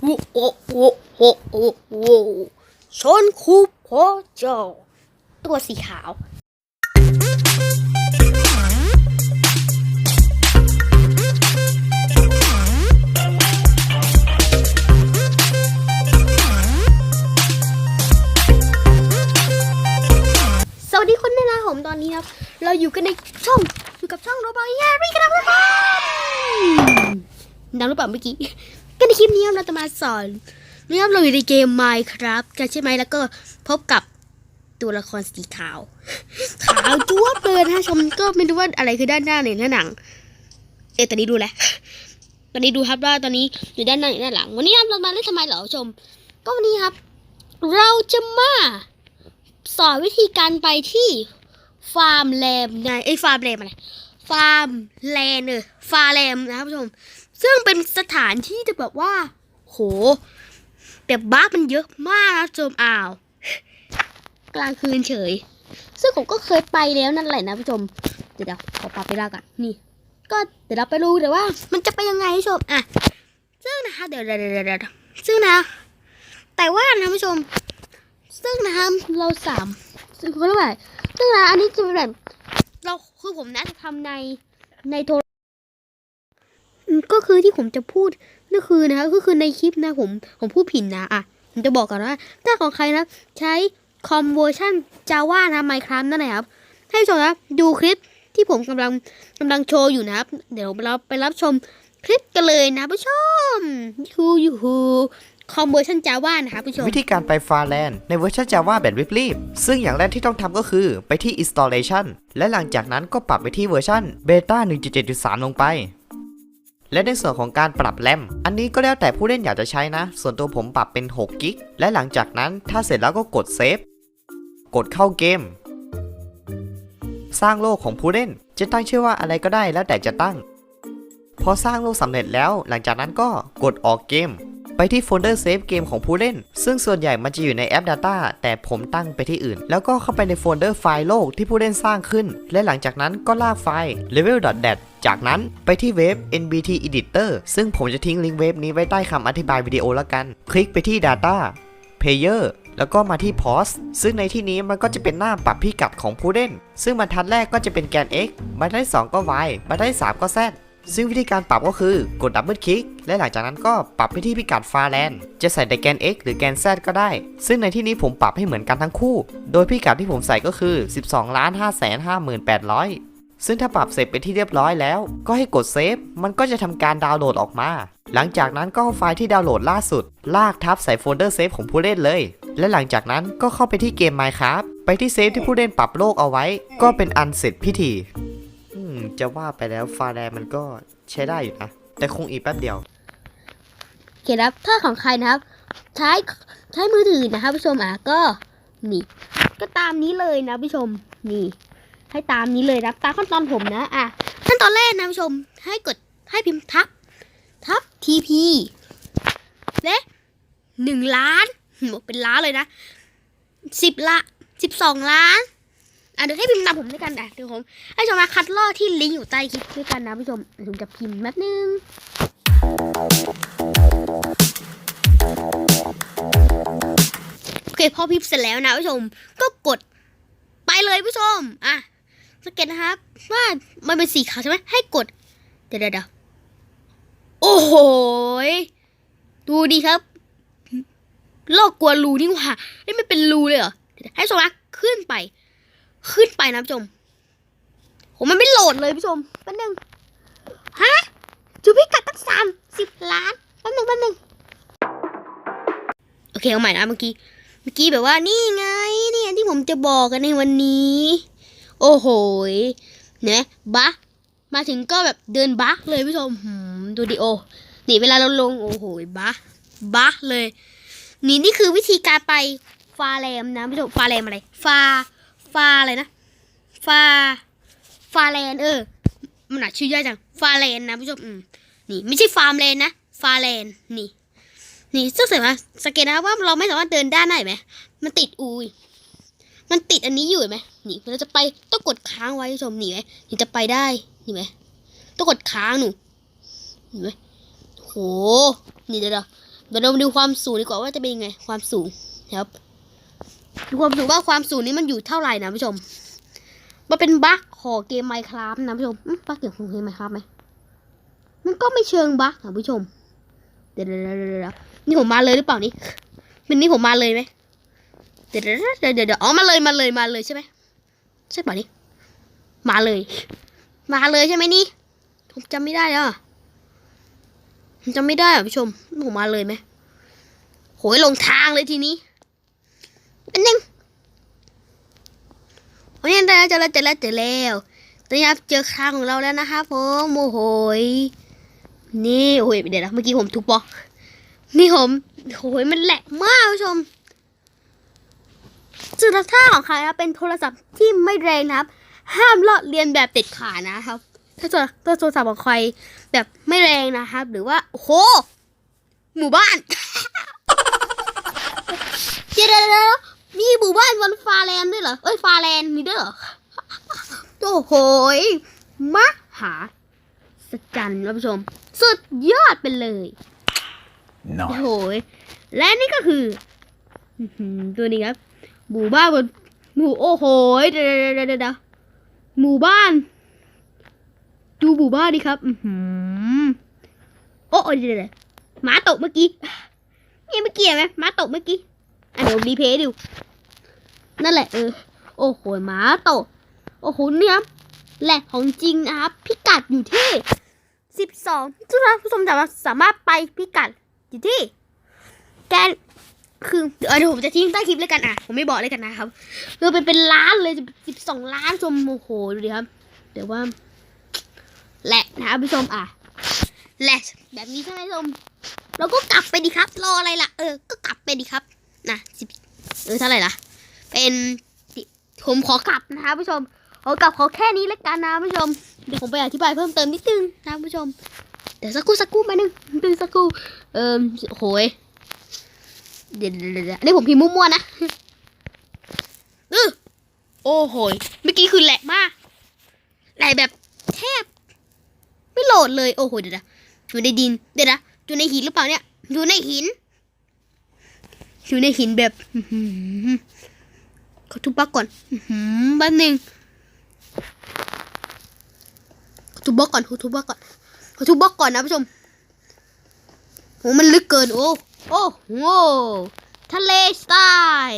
โอ้โอ้โอ้โอ้โอ้โอ้ฉันคือพ่อเจ้า ตัวสีขาวสวัสดีคนด้วยนะผมตอนนี้ครับ เราอยู่กันในช่องอยู่กับช่องโรบอยแฮร์รี่กันนะครับดังหรือเปล่าเมื่อกี้ ก็ในคลิปนี้เราจะมาสอนนะครับเราอยู่ในเกม Minecraft กันใช่ไหมแล้วก็พบกับตัวละครสีขาว ขาวจ้วบเลยนะชมก็ไม่รู้ว่าอะไรคือด้านหน้าในหน้าหนังเออตอนนี้ดูแหลวตอนนี้ดูครับว่าตอนนี้อยู่ด้านหน้าหรือด้านหลัง วันนี้เรามาเล่นทำไมเหรอชม ก็วันนี้ครับ เราจะมาสอนวิธีการไปที่ฟาร์มแรมไงไอ้ฟาร์มแรมอะไรฟาร์มแลนเออฟาร์แรมนะครับผู้ชม ซึ่งเป็นสถานที่จะแบบว่า โห แบบบ้ามันเยอะมากนะชมอ้าว กลางคืนเฉย ซึ่งผมก็เคยไปแล้วนั่นแหละนะผู้ชม เดี๋ยวขอปรับไปล้วกันนี่ ก็เดี๋ยวเราไปดูแต่ว่า มันจะไปยังไงผู้ชมอะซึ่งนะคะเดี๋ยวเดี๋ยวเดี๋ยวซึ่งนะ แต่ว่านะผู้ชม ซึ่งนะครับเราสามซึ่งเขาเรียกว่าซึ่งนะอันนี้จะเป็นแบบเราคือผมนะจะทำในในโทร ก็คือที่ผมจะพูดนั่นคือนะคะก็คือในคลิปนะผมผมพูดผิดนะอะผมจะบอกก่อนว่าถ้าของใครนะใช้คอมเวอร์ชันจาว่านะไมครัมนั่นแหละครับให้ผู้ชมนะดูคลิปที่ผมกำลังกำลังโชว์อยู่นะครับ เดี๋ยวเราไปรับชมคลิปกันเลยนะผู้ชมยูยูฮูคอมเวอร์ชันจาว่านะคะผู้ชม วิธีการไปฟาแลนด์ในเวอร์ชัน Java แบบรีบๆซึ่งอย่างแรกที่ต้องทำก็คือไปที่ installation และหลังจากนั้นก็ปรับไปที่เวอร์ชัน beta 1.7.3 ลงไป และในส่วนของการปรับแรม อันนี้ก็แล้วแต่ผู้เล่นอยากจะใช้นะ ส่วนตัวผมปรับเป็น6กิก และหลังจากนั้นถ้าเสร็จแล้วก็กดเซฟ กดเข้าเกม สร้างโลกของผู้เล่น จะตั้งชื่อว่าอะไรก็ได้แล้วแต่จะตั้ง พอสร้างโลกสำเร็จแล้ว หลังจากนั้นก็กดออกเกม ไปที่โฟลเดอร์เซฟเกมของผู้เล่น ซึ่งส่วนใหญ่มันจะอยู่ในแอป Data แต่ผมตั้งไปที่อื่น แล้วก็เข้าไปในโฟลเดอร์ไฟล์โลกที่ผู้เล่นสร้างขึ้น และหลังจากนั้นก็ลากไฟล์ level.dat จากนั้นไปที่เว็บ nbt editor ซึ่งผมจะทิ้งลิงก์เว็บนี้ไว้ใต้คำอธิบายวิดีโอแล้วกัน คลิกไปที่ data player แล้วก็มาที่ pause ซึ่งในที่นี้มันก็จะเป็นหน้าปรับพิกัดของผู้เล่น ซึ่งบรรทัดแรกก็จะเป็นแกน x บรรทัดที่2ก็ y บรรทัดที่3ก็ z ซึ่งวิธีการปรับก็คือกดดับเบิลคลิก และหลังจากนั้นก็ปรับไปที่พิกัดฟาแลนจะใส่แต่แกน x หรือแกน z ก็ได้ ซึ่งในที่นี้ผมปรับให้เหมือนกันทั้งคู่ โดยพิกัดที่ผมใส่ก็คือ 12 5 5 8 0 0 ซึ่งถ้าปรับเสร็จเป็นที่เรียบร้อยแล้ว ก็ให้กดเซฟ มันก็จะทำการดาวน์โหลดออกมา หลังจากนั้นก็เอาไฟล์ที่ดาวน์โหลดล่าสุด ลากทับใส่โฟลเดอร์เซฟของผู้เล่นเลย และหลังจากนั้นก็เข้าไปที่เกม Minecraft ไปที่เซฟที่ผู้เล่นปรับโลกเอาไว้ ก็เป็นอันเสร็จพิธี จะว่าไปแล้วฟาแลนด์มันก็ใช้ได้อยู่นะ แต่คงอีกแป๊บเดียวโอเคครับถ้าของใครนะครับ ใช้ใช้มือถือนะครับผู้ชมอะก็นี่ ก็ตามนี้เลยนะผู้ชมนี่ ให้ตามนี้เลยนะตามขั้นตอนผมนะอะขั้นตอนแรกนะผู้ชมให้กดให้พิมพ์ทับ ทับ TP และหนึ่งล้านบอกเป็นล้านเลยนะสิบละสิบสองล้าน อะเดี๋ยวให้พิมพ์ตามผมด้วยกันอะเดี๋ยวผมให้ชมมาคัดลอกที่ลิงก์อยู่ใต้คลิปด้วยกันนะผู้ชมเดี๋ยวผมจะพิมพ์แป๊บนึงโอเคพอพิมพ์เสร็จแล้วนะผู้ชมก็กดไปเลยผู้ชมอะสังเกตนะครับ ว่ามันเป็นสีขาวใช่ไหมให้กด เดี๋ยวเดี๋ยวเดี๋ยวโอ้โหดูดีครับโลกกลัวรูนี่หว่าไม่เป็นรูเลยเหรอให้ชมนะขึ้นไป ขึ้นไปนะผู้ชมโหมันไม่โหลดเลยผู้ชมแป๊บนึงฮะจูพิกัดตั้งสามสิบล้านแป๊บนึงแป๊บนึงโอเคเอาใหม่นะเมื่อกี้เมื่อกี้แบบว่านี่ไงนี่ที่ผมจะบอกกันในวันนี้ โอ้โหเนี่ยบักมาถึงก็แบบเดินบักเลยผู้ชมหืมดูดิโอนี่เวลาเราลงโอ้โหบักบักเลย นี่นี่คือวิธีการไปฟาแรมนะผู้ชมฟาแรมอะไร ฟา ฟาอะไรนะ ฟา ฟาแลนเออ มันอะชื่อยากจัง ฟาแลนนะผู้ชมอืมนี่ไม่ใช่ฟาร์มแลนนะ ฟาแลนนี่ นี่ซึ่งเสร็จไหมสังเกตนะครับว่าเราไม่สามารถเดินด้านได้ไหมมันติดอุยมันติดอันนี้อยู่ไหมนี่เราจะไปต้องกดค้างไว้ผู้ชมนี่ไหมถึงจะไปได้นี่ไหมต้องกดค้างหนูเห็นไหมโห นี่เดี๋ยวเดี๋ยวเรามาดูความสูงดีกว่าว่าจะเป็นยังไง ความสูงครับ ดูความสูงว่าความสูงนี้มันอยู่เท่าไหร่นะผู้ชม มันเป็นบั๊กของเกมไมค r a f t นะผู้ชมบั๊กเกี่ยวกับเกมไมค r a f t ไหมมันก็ไม่เชิงบั๊กนะผู้ชมเดี๋ยวเดี๋ยวเดี๋ยวนี่ผมมาเลยหรือเปล่านี่เป็นนี่ผมมาเลยไหมเดี๋ยวเดี๋ยวเดี๋ยวเดี๋ยวอ๋อมาเลยมาเลยมาเลยใช่ไหมใช่ป่ะนี่มาเลย มาเลยใช่ไหมนี่ผมจำไม่ได้แล้วอะผมจำไม่ได้อะผู้ชมผมมาเลยไหมโหยลงทางเลยทีนี้ อันนึงโอ้ยเจอแล้เจอแล้วเจอแล้วเจอแล้วตอนนี้ครับเจอทางของเราแล้วนะครับผมโอ้โหนี่โอ้ยเดี๋ยวนะเมื่อกี้ผมทุบบอกนี่ผมโอ้ยมันแหลกมากผู้ชมสื่อทักท่าของใครครับเป็นโทรศัพท์ที่ไม่แรงนะครับ ห้ามลอดเรียนแบบเด็ดขาดนะครับ ถ้าโทรถ้าโทรศัพท์ของใครแบบไม่แรงนะครับ หรือว่าโอ้โหหมู่บ้านเดี๋ยว เหรอ เอ้ยฟาแลนด์มีด้วยเหรอโอ้โหยมหาสจันท่านผู้ชม สุดยอดไปเลย โอ้โหยและนี่ก็คืออื้อหือตัวนี้ครับ หมู่บ้านบนหมู่โอ้โหยเดี๋ยวเดี๋ยวเดี๋ยวเดี๋ยวหมู่บ้าน ดูหมู่บ้านดิครับอือหือโอ้โอ้เดี๋ยวเดี๋ยวหมาตกเมื่อกี้นี่เมื่อกี้เห็นไหมหมาตกเมื่อกี้อะเดี๋ยวรีเพลย์ดู นั่นแหละเออ โอ้โหหมาตกโอ้โหเนี่ยครับแหลกของจริงนะครับ พิกัดอยู่ที่สิบสองทุกท่านผู้ชมสามารถสามารถไปพิกัดอยู่ที่ แกนคือเดี๋ยวผมจะทิ้งใต้คลิปเลยกันอะ ผมไม่บอกเลยกันนะครับคือเป็นเป็นล้านเลยสิบสองล้านชมโอ้โหดูดิครับ เดี๋ยวว่า แหละนะครับผู้ชมอะแหละแบบนี้ใช่ไหมผู้ชมเราก็กลับไปดีครับ รออะไรล่ะ เออ ก็กลับไปดีครับ นะสิบเออเท่าไหร่ล่ะ เป็นสิผมขอกลับนะครับผู้ชมขอกลับขอแค่นี้แล้วกันนะผู้ชมเดี๋ยวผมไปอธิบายเพิ่มเติมนิดนึงนะผู้ชมเดี๋ยวสักครู่สักครู่มาหนึ่งดึงสักครู่เออโหยเดี๋ยวเดี๋ยวเดี๋ยวอันนี้ผมพิมพ์มั่วๆนะเออโอ้โหยเมื่อกี้คือแหลกมากแหลกแบบแทบ ไม่โหลดเลยโอ้โหเดี๋ยวนะอยู่ในดินเดี๋ยวนะอยู่ในหินหรือเปล่าเนี่ยอยู่ในหินอยู่ในหินแบบอื้อหือ ขอทุบบักก่อนอื้อหือแป๊บหนึ่งขอทุบบักก่อนขอทุบบักก่อนขอทุบบักก่อนนะผู้ชมโหมันลึกเกินโอ้โอ้โหทะเลทราย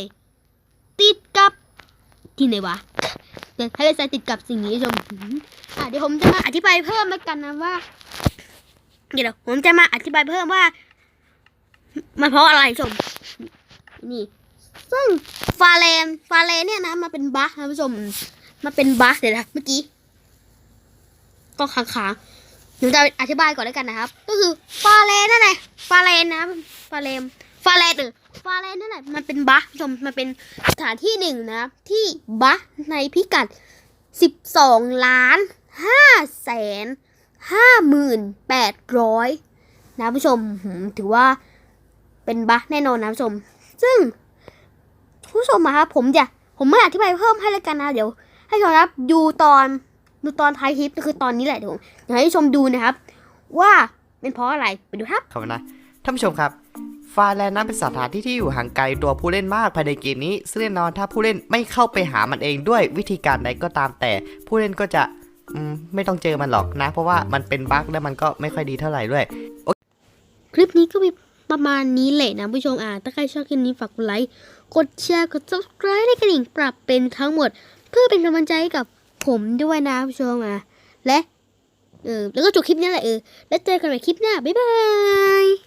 ติดกับที่ไหนวะทะเลทรายติดกับสิ่งนี้ชมอะเดี๋ยวผมจะมาอธิบายเพิ่มแล้วกันนะว่า เดี๋ยวผมจะมาอธิบายเพิ่มว่า มันเพราะอะไรชม นี่ ซึ่งฟาเลนฟาเลนเนี่ยนะมาเป็นบัคนะผู้ชมมาเป็นบัคเดี๋ยวนะเมื่อกี้ก็ค้างๆหนูจะอธิบายก่อนแล้วกันนะครับ ก็คือฟาเลนนั่นแหละฟาเลนนะฟาเลนฟาเลนหรือฟาเลนนั่นแหละมันเป็นบัคผู้ชมมันเป็นสถานที่หนึ่งนะที่บัคในพิกัดสิบสองล้านห้าแสนห้าหมื่นแปดร้อยนะผู้ชมหืมถือว่าเป็นบัคแน่นอนนะผู้ชม ซึ่ง ผู้ชมอะครับผมจะผมไม่อธิบายเพิ่มให้แล้วกันนะ เดี๋ยว ให้ชมครับดูตอนดูตอนท้ายคลิปก็คือตอนนี้แหละเดี๋ยวผมอยากให้ชมดูนะครับ ว่าเป็นเพราะอะไรไปดูครับครับนะท่านผู้ชมครับฟาแลนด์นั้นเป็นสถานที่ที่อยู่ห่างไกลตัวผู้เล่นมากภายในเกมนี้ ซึ่งแน่นอนถ้าผู้เล่นไม่เข้าไปหามันเองด้วยวิธีการใดก็ตามแต่ ผู้เล่นก็จะอืมไม่ต้องเจอมันหรอกนะ เพราะว่ามันเป็นบั๊กและมันก็ไม่ค่อยดีเท่าไหร่ด้วยคลิปนี้ก็มี ประมาณนี้แหละนะผู้ชมอ่าถ้าใครชอบคลิปนี้ฝากกดไลค์กดแชร์กด subscribe และกระดิ่งปรับเป็นทั้งหมด เพื่อเป็นกำลังใจให้กับผมด้วยนะผู้ชมอะและเออแล้วก็จบคลิปนี้แหละเออแล้วเจอกันใหม่คลิปหน้าบ๊ายบาย